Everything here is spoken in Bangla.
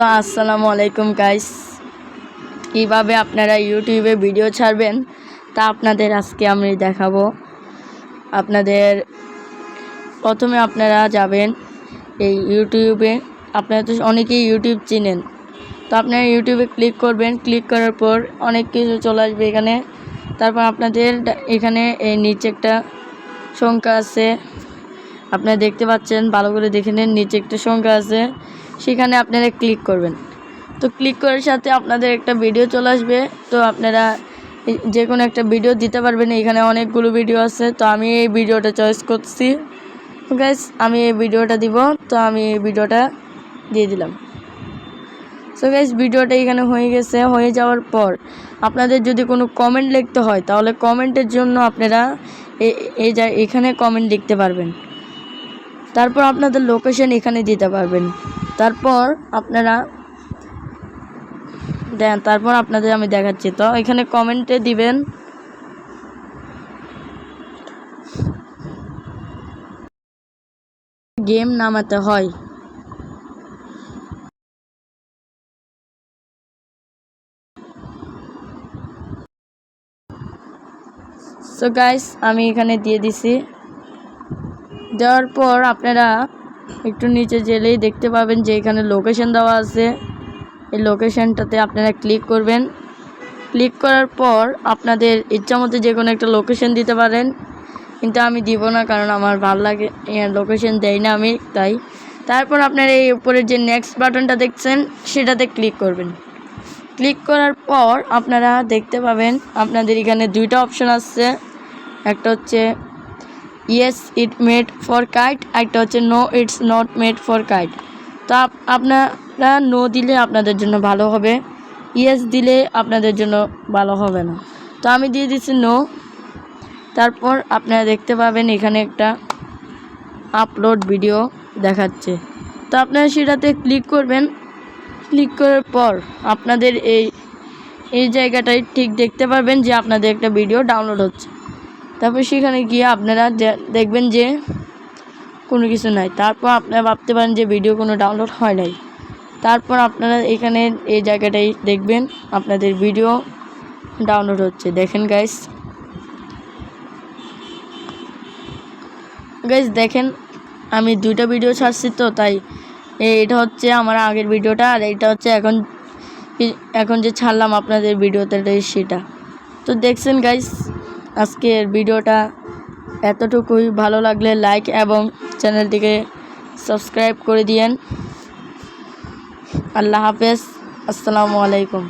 তো আসসালামু আলাইকুম গাইস কীভাবে আপনারা ইউটিউবে ভিডিও ছাড়বেন তা আপনাদের আজকে আমি দেখাবো। আপনাদের প্রথমে আপনারা যাবেন এই ইউটিউবে। আপনারা তো অনেকেই ইউটিউব চিনেন। তো আপনারা ইউটিউবে ক্লিক করবেন। ক্লিক করার পর অনেক কিছু চলে আসবে এখানে। তারপর আপনাদের এখানে এই নিচে একটা সংখ্যা আছে। আপনারা দেখতে পাচ্ছেন, ভালো করে দেখে নেন, নিচে একটা সংখ্যা আছে। সেখানে আপনারা ক্লিক করবেন। তো ক্লিক করার সাথে আপনাদের একটা ভিডিও চলে আসবে। তো আপনারা যে কোনো একটা ভিডিও দিতে পারবেন। এখানে অনেকগুলো ভিডিও আছে। তো আমি এই ভিডিওটা চয়েস করছি। গাইস আমি এই ভিডিওটা দিব। তো আমি এই ভিডিওটা দিয়ে দিলাম। সো গাইস ভিডিওটা এখানে হয়ে গেছে। হয়ে যাওয়ার পর আপনাদের যদি কোনো কমেন্ট লিখতে হয়, তাহলে কমেন্টের জন্য আপনারা এই এখানে কমেন্ট লিখতে পারবেন। তারপর আপনাদের লোকেশন এখানে দিতে পারবেন। তারপর আপনারা দেন, তারপর আপনাদের আমি দেখাচ্ছি। তো এখানে কমেন্টে দিবেন। গেম নামাতে হয়। সো গাইস আমি এখানে দিয়ে দিছি। দেওয়ার পর আপনারা একটু নিচে গেলেই দেখতে পাবেন যে এখানে লোকেশন দেওয়া আছে। এই লোকেশনটাতে আপনারা ক্লিক করবেন। ক্লিক করার পর আপনাদের ইচ্ছা মতো যে কোনো একটা লোকেশন দিতে পারেন। কিন্তু আমি দিব না কারণ আমার ভালো লাগে লোকেশন দেই না আমি, তাই। তারপর আপনারা এই উপরের যে নেক্সট বাটনটা দেখছেন, সেটাতে ক্লিক করবেন। ক্লিক করার পর আপনারা দেখতে পাবেন আপনাদের এখানে দুইটা অপশন আসছে। একটা হচ্ছে yes it made for kite একটা হচ্ছে no it's not made for kite তো আপনারা নো দিলে আপনাদের জন্য ভালো হবে। ইয়েস দিলে আপনাদের জন্য ভালো হবে না। তো আমি দিয়ে দিচ্ছি নো তারপর আপনারা দেখতে পাবেন এখানে একটা আপলোড ভিডিও দেখাচ্ছে। তো আপনারা সেটাতে ক্লিক করবেন। ক্লিক করার পর আপনাদের এই এই জায়গাটায় ঠিক দেখতে পারবেন যে আপনাদের একটা ভিডিও ডাউনলোড হচ্ছে। তারপর সেখানে গিয়ে আপনারা দেখবেন যে কোনো কিছু নাই। তারপর আপনারা ভাবতে পারেন যে ভিডিও কোনো ডাউনলোড হয় নাই। তারপর আপনারা এখানে এই জায়গাটায় দেখবেন আপনাদের ভিডিও ডাউনলোড হচ্ছে। দেখেন গাইস গাইস দেখেন, আমি দুইটা ভিডিও ছাড়ছি তো, তাই এটা হচ্ছে আমার আগের ভিডিওটা আর এটা হচ্ছে এখন এখন যে ছাড়লাম আপনাদের ভিডিওতে সেটা। তো দেখছেন গাইস আজকের ভিডিওটা এতটুকুই। ভালো লাগলে লাইক এবং চ্যানেলটিকে সাবস্ক্রাইব করে দিয়েন। আল্লাহ হাফেজ। আসসালামু আলাইকুম।